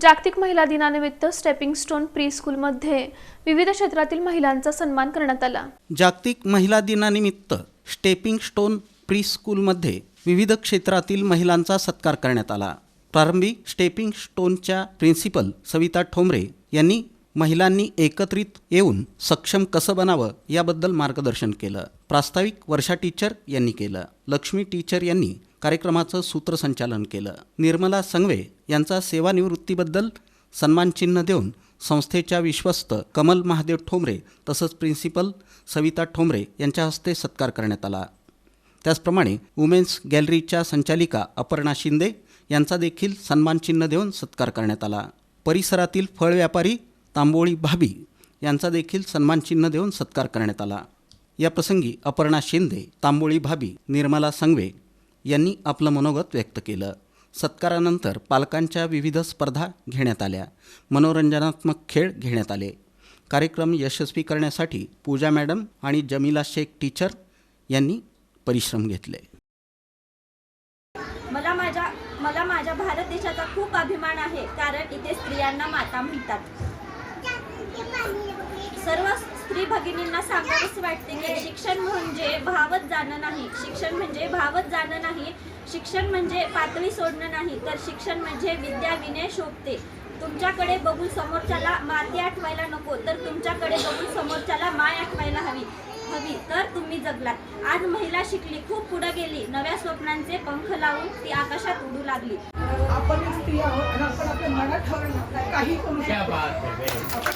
जागतिक महिला दिनानिमित्त स्टेपिंग स्टोन प्री स्कूलमध्ये विविध क्षेत्रातील महिलांचा सन्मान करण्यात आला. जागतिक महिला दिनानिमित्त स्टेपिंग स्टोन प्री स्कूलमध्ये विविध क्षेत्रातील महिलांचा सत्कार करण्यात आला. प्रारंभी स्टेपिंग स्टोनच्या प्रिन्सिपल सविता ठोंबरे यांनी महिलांनी एकत्रित येऊन सक्षम कसं बनावं याबद्दल मार्गदर्शन केलं. प्रास्ताविक वर्षा टीचर यांनी केलं. लक्ष्मी टीचर यांनी कार्यक्रमाचं सूत्रसंचालन केलं. निर्मला संगवे यांचा सेवानिवृत्तीबद्दल सन्मानचिन्ह देऊन संस्थेच्या विश्वस्त कमल महादेव ठोंबरे तसंच प्रिन्सिपल सविता ठोंबरे यांच्या हस्ते सत्कार करण्यात आला. त्याचप्रमाणे वुमेन्स गॅलरीच्या संचालिका अपर्णा शिंदे यांचा देखील सन्मानचिन्ह देऊन सत्कार करण्यात आला. परिसरातील फळ व्यापारी तांबोळी भाभी यांचा देखील सन्मानचिन्ह देऊन सत्कार करण्यात आला. या प्रसंगी अपर्णा शिंदे तांबोळी भाभी निर्मला संगवे यांनी आपलं मनोगत व्यक्त केलं. सत्कारानंतर पालकांच्या विविध स्पर्धा घेण्यात आल्या. मनोरंजनात्मक खेळ घेण्यात आले. कार्यक्रम यशस्वी करण्यासाठी पूजा मॅडम आणि जमीला शेख टीचर यांनी परिश्रम घेतले. मला माझ्या मला माझ्या भारत देशाचा खूप अभिमान आहे. कारण इथे स्त्रियांना माता म्हणतात. सर्व स्त्री भगिनींना सांगावेच वाटते की शिक्षण म्हणजे भावत जाणं नाही. शिक्षण म्हणजे भावत जाणं नाही. शिक्षण म्हणजे पातळी सोडणं नाही. तर शिक्षण म्हणजे विद्या विनय शोभते. तुमच्याकडे बघून समोरच्याला माती आठवायला नको तर तुमच्याकडे बघून समोरच्याला माय आठवायला हवी हवी. तर तुम्ही जगलात. आज महिला शिकली खूप पुढे गेली. नव्या स्वप्नांचे पंख लावून ती आकाशात उडू लागली. आपण स्त्री आहोत आणि आपण आपल्या मनात ठरवलं काही करू शकतो.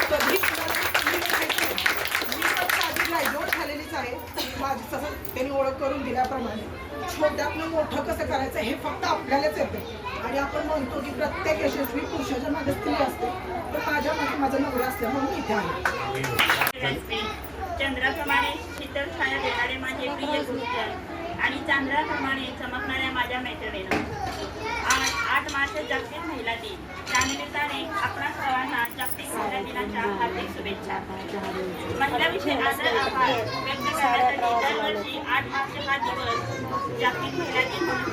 माझी तसं त्यांनी ओळख करून दिल्याप्रमाणे. छोट्यातनं मोठं कसं करायचं हे फक्त आपल्यालाच येतं. आणि आपण म्हणतो की प्रत्येक यशस्वी पुरुषाच्या मागे स्त्री असते. तर माझ्या मागे माझा नवरा असते म्हणून इथे आहे चंद्राप्रमाणे शीतल छाया देणारे माझे प्रिय गुरुजन आणि चांद्राप्रमाणे चमकणाऱ्या माझ्या मैत्रिणीनं आज आठ मार्च जागतिक महिला दिन त्यानिमित्ताने आपणा सर्वांना जागतिक महिला दिनाच्या हार्दिक आदर आभार व्यक्त करण्यासाठी दरवर्षी आठ मार्च हा दिवस जागतिक महिला दिन म्हणून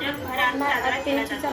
जगभरात साजरा केला जातो.